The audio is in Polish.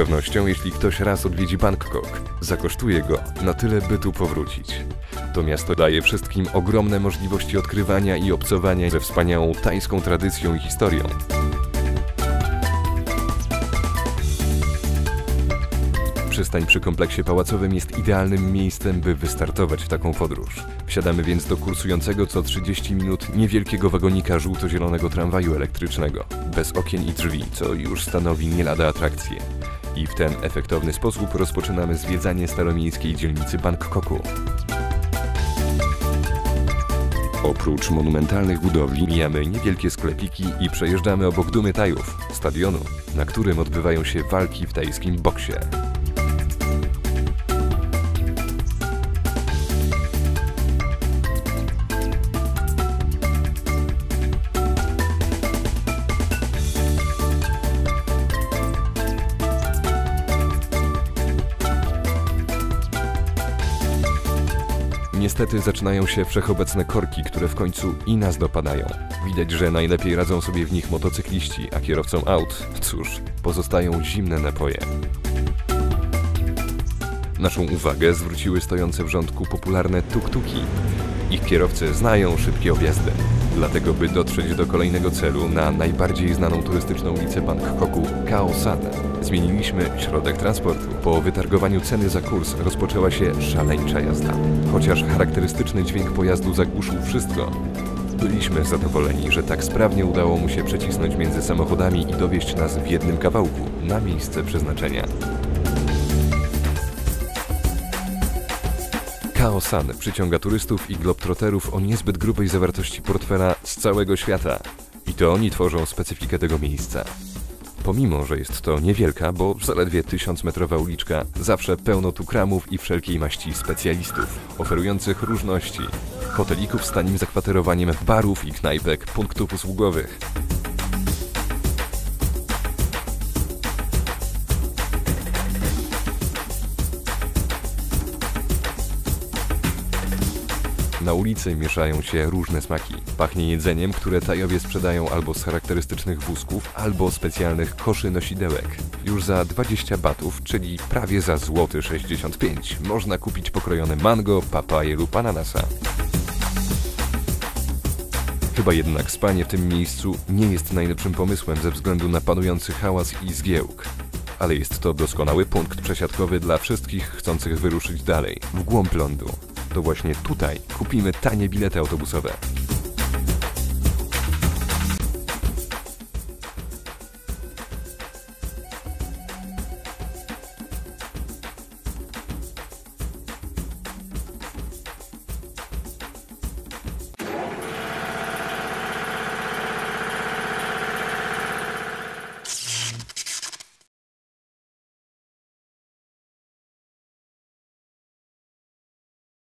pewnością, jeśli ktoś raz odwiedzi Bangkok, zakosztuje go na tyle, by tu powrócić. To miasto daje wszystkim ogromne możliwości odkrywania i obcowania ze wspaniałą tajską tradycją i historią. Przystań przy kompleksie pałacowym jest idealnym miejscem, by wystartować w taką podróż. Wsiadamy więc do kursującego co 30 minut niewielkiego wagonika żółto-zielonego tramwaju elektrycznego, bez okien i drzwi, co już stanowi nie lada atrakcję. I w ten efektowny sposób rozpoczynamy zwiedzanie staromiejskiej dzielnicy Bangkoku. Oprócz monumentalnych budowli mijamy niewielkie sklepiki i przejeżdżamy obok Dumy Tajów, stadionu, na którym odbywają się walki w tajskim boksie. Niestety zaczynają się wszechobecne korki, które w końcu i nas dopadają. Widać, że najlepiej radzą sobie w nich motocykliści, a kierowcom aut, cóż, pozostają zimne napoje. Naszą uwagę zwróciły stojące w rządku popularne tuk-tuki. Ich kierowcy znają szybkie objazdy. Dlatego, by dotrzeć do kolejnego celu na najbardziej znaną turystyczną ulicę Bangkoku, Khao San, zmieniliśmy środek transportu. Po wytargowaniu ceny za kurs rozpoczęła się szaleńcza jazda. Chociaż charakterystyczny dźwięk pojazdu zagłuszył wszystko, byliśmy zadowoleni, że tak sprawnie udało mu się przecisnąć między samochodami i dowieść nas w jednym kawałku na miejsce przeznaczenia. Khao San przyciąga turystów i globtroterów o niezbyt grubej zawartości portfela z całego świata. I to oni tworzą specyfikę tego miejsca. Pomimo, że jest to niewielka, bo zaledwie tysiącmetrowa uliczka, zawsze pełno tu kramów i wszelkiej maści specjalistów, oferujących różności. Hotelików z tanim zakwaterowaniem, barów i knajpek, punktów usługowych. Na ulicy mieszają się różne smaki. Pachnie jedzeniem, które Tajowie sprzedają albo z charakterystycznych wózków, albo specjalnych koszy nosidełek. Już za 20 batów, czyli prawie za złoty 65, można kupić pokrojone mango, papaję lub ananasa. Chyba jednak spanie w tym miejscu nie jest najlepszym pomysłem ze względu na panujący hałas i zgiełk. Ale jest to doskonały punkt przesiadkowy dla wszystkich chcących wyruszyć dalej, w głąb lądu to właśnie tutaj kupimy tanie bilety autobusowe.